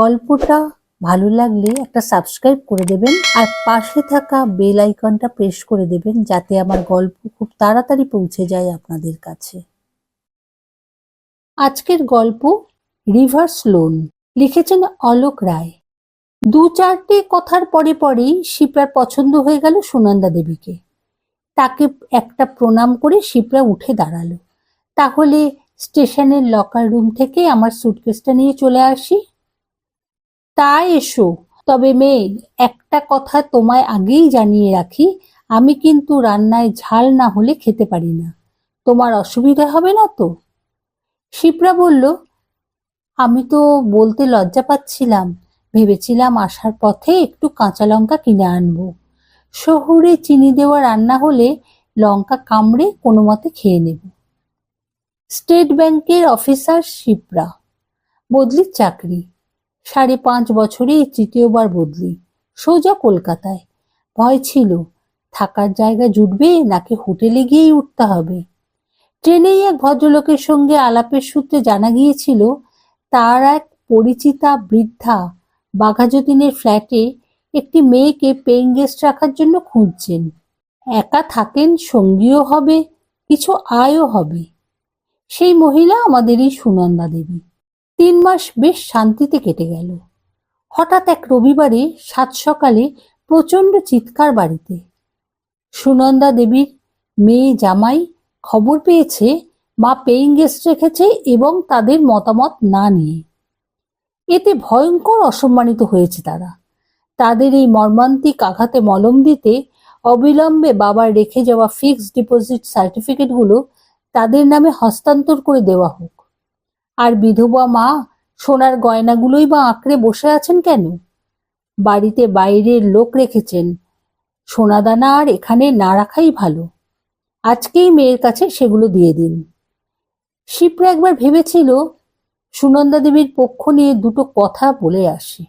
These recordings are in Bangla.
গল্পটা ভালো লাগলে একটা সাবস্ক্রাইব করে দেবেন আর পাশে থাকা বেল আইকনটা প্রেস করে দেবেন যাতে আমার গল্প খুব তাড়াতাড়ি পৌঁছে যায় আপনাদের কাছে। আজকের গল্প রিভার্স লোন লিখেছেন অলোক রায়। দু চারটে কথার পরে পরেই শিপ্রার পছন্দ হয়ে গেল সুনন্দা দেবীকে। তাকে একটা প্রণাম করে শিপ্রা উঠে দাঁড়াল। তাহলে স্টেশনের লকার রুম থেকে আমার সুটকেসটা নিয়ে চলে আসি। তা এসো। তবে মেয়ে, একটা কথা তোমায় আগেই জানিয়ে রাখি, আমি কিন্তু রান্নায় ঝাল না হলে খেতে পারি না। তোমার অসুবিধা হবে না তো? শিপ্রা বলল, আমি তো বলতে লজ্জা পাচ্ছিলাম। ভেবেছিলাম আসার পথে একটু কাঁচা লঙ্কা কিনে আনব। শহুরে চিনি দেওয়া রান্না হলে লঙ্কা কামড়ে কোনো মতে খেয়ে নেব। স্টেট ব্যাংকের অফিসার শিপ্রা, বদলির চাকরি। সাড়ে পাঁচ বছরে তৃতীয়বার বদলি। সোজা কলকাতায়। ভয় ছিল, থাকার জায়গা জুটবে নাকি হোটেলে গিয়েই উঠতে হবে। ট্রেনেই এক ভদ্রলোকের সঙ্গে আলাপের সূত্রে জানা গিয়েছিল, তার এক পরিচিতা বৃদ্ধা বাঘাযতীনের ফ্ল্যাটে একটি মেয়েকে পেইং গেস্ট রাখার জন্য খুঁজছেন। একা থাকেন, সঙ্গীও হবে, কিছু আয়ও হবে। সেই মহিলা আমাদের এই সুনন্দা দেবী। তিন মাস বেশ শান্তিতে কেটে গেল। হঠাৎ এক রবিবারে সাত সকালে প্রচণ্ড চিৎকার বাড়িতে। সুনন্দা দেবীর মেয়ে জামাই খবর পেয়েছে মা পেইং গেস্ট রেখেছে এবং তাদের মতামত না নিয়ে। এতে ভয়ঙ্কর অসম্মানিত হয়েছে তারা। তাদের এই মর্মান্তিক আঘাতে মলম দিতে অবিলম্বে বাবার রেখে যাওয়া ফিক্সড ডিপোজিট সার্টিফিকেটগুলো তাদের নামে হস্তান্তর করে দেওয়া হোক। আর বিধবা মা সোনার গয়নাগুলোই বা আঁকড়ে বসে আছেন কেন? বাড়িতে বাইরের লোক রেখেছেন। সোনাদানা আর এখানে না রাখাই ভালো। আজকেই মেয়ের কাছে সেগুলো দিয়ে দিন। শিপ্রা একবার ভেবেছিল, সুনন্দা দেবীর পক্ষ নিয়ে দুটো কথা বলে আসে।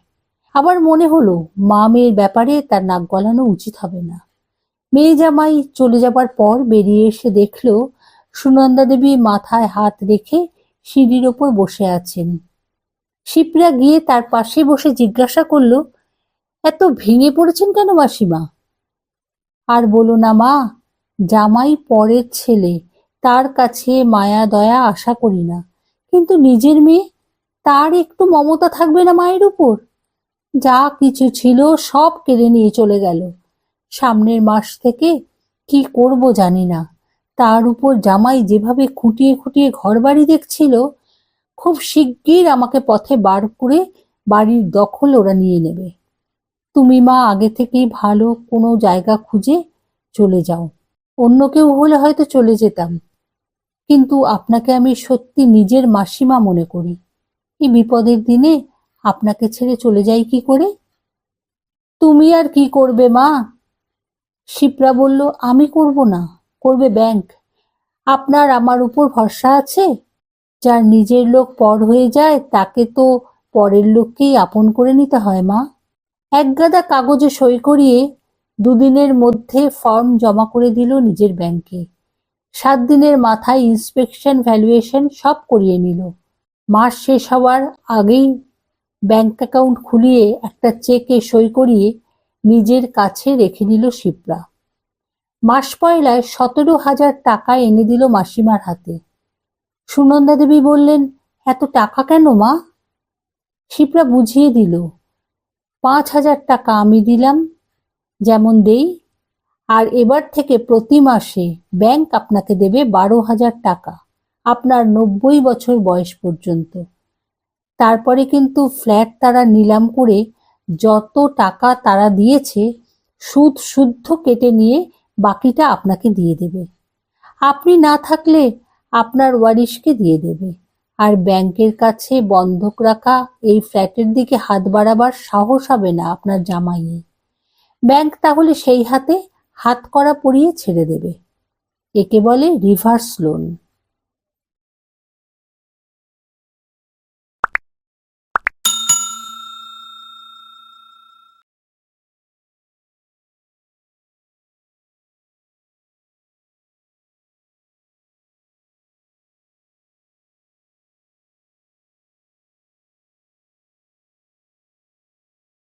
আবার মনে হলো, মা মেয়ের ব্যাপারে তার নাক গলানো উচিত হবে না। মেয়ে জামাই চলে যাবার পর বেরিয়ে এসে দেখল, সুনন্দা দেবী মাথায় হাত রেখে সিঁড়ির ওপর বসে আছেন। শিপ্রা গিয়ে তার পাশে বসে জিজ্ঞাসা করল, এত ভেঙে পড়েছেন কেন মাসিমা? আর বলো না মা, জামাই পরের ছেলে, তার কাছে মায়া দয়া আশা করি না। কিন্তু নিজের মেয়ে, তার একটু মমতা থাকবে না মায়ের উপর? যা কিছু ছিল সব কেড়ে নিয়ে চলে গেল। সামনের মাস থেকে কি করব জানি না। তার উপর জামাই যেভাবে খুঁটিয়ে খুঁটিয়ে ঘর বাড়ি দেখছিল, খুব শিগগির আমাকে পথে বার করে বাড়ির দখল ওরা নিয়ে নেবে। তুমি মা, আগে থেকেই ভালো কোনো জায়গা খুঁজে চলে যাও। অন্য কেউ হলে হয়তো চলে যেতাম। কিন্তু আপনাকে আমি সত্যি নিজের মাসিমা মনে করি। এই বিপদের দিনে আপনাকে ছেড়ে চলে যাই কি করে? তুমি আর কি করবে মা? শিপ্রা বলল, আমি করব না। করবে ব্যাংক। আপনার আমার উপর ভরসা আছে? যার নিজের লোক পর হয়ে যায়, তাকে তো পরের লোককেই আপন করে নিতে হয়, মা। এক গাদা কাগজে সই করিয়ে দুদিনের মধ্যে ফর্ম জমা করে দিল নিজের ব্যাংকে। সাত দিনের মাথায় ইন্সপেকশন ভ্যালুয়েশন সব করিয়ে নিল। মাস শেষ হওয়ার আগেই ব্যাংক অ্যাকাউন্ট খুলিয়ে একটা চেকে সই করিয়ে নিজের কাছে রেখে নিল শিপ্রা। মাস পয়লায় সতেরো হাজার টাকা এনে দিল মাসিমার হাতে। সুনন্দা দেবী বললেন, এত টাকা কেন মা? শিপ্রা বুঝিয়ে দিল, পাঁচ হাজার টাকা আমি দিলাম, যেমন দেই, আর এবার থেকে প্রতি মাসে ব্যাংক আপনাকে দেবে বারো হাজার টাকা, আপনার নব্বই বছর বয়স পর্যন্ত। তারপরে কিন্তু ফ্ল্যাট তারা নিলাম করে যত টাকা তারা দিয়েছে, সুদ শুদ্ধ কেটে নিয়ে বাকিটা আপনাকে দিয়ে দেবে। আপনি না থাকলে আপনার ওয়ারিশকে দিয়ে দেবে। আর ব্যাংকের কাছে বন্ধক রাখা এই ফ্ল্যাটের দিকে হাত বাড়াবার সাহস হবে না আপনার জামাইয়ে ব্যাংক তাহলে সেই হাতে হাত করা পরিয়ে ছেড়ে দেবে। একে বলে রিভার্স লোন।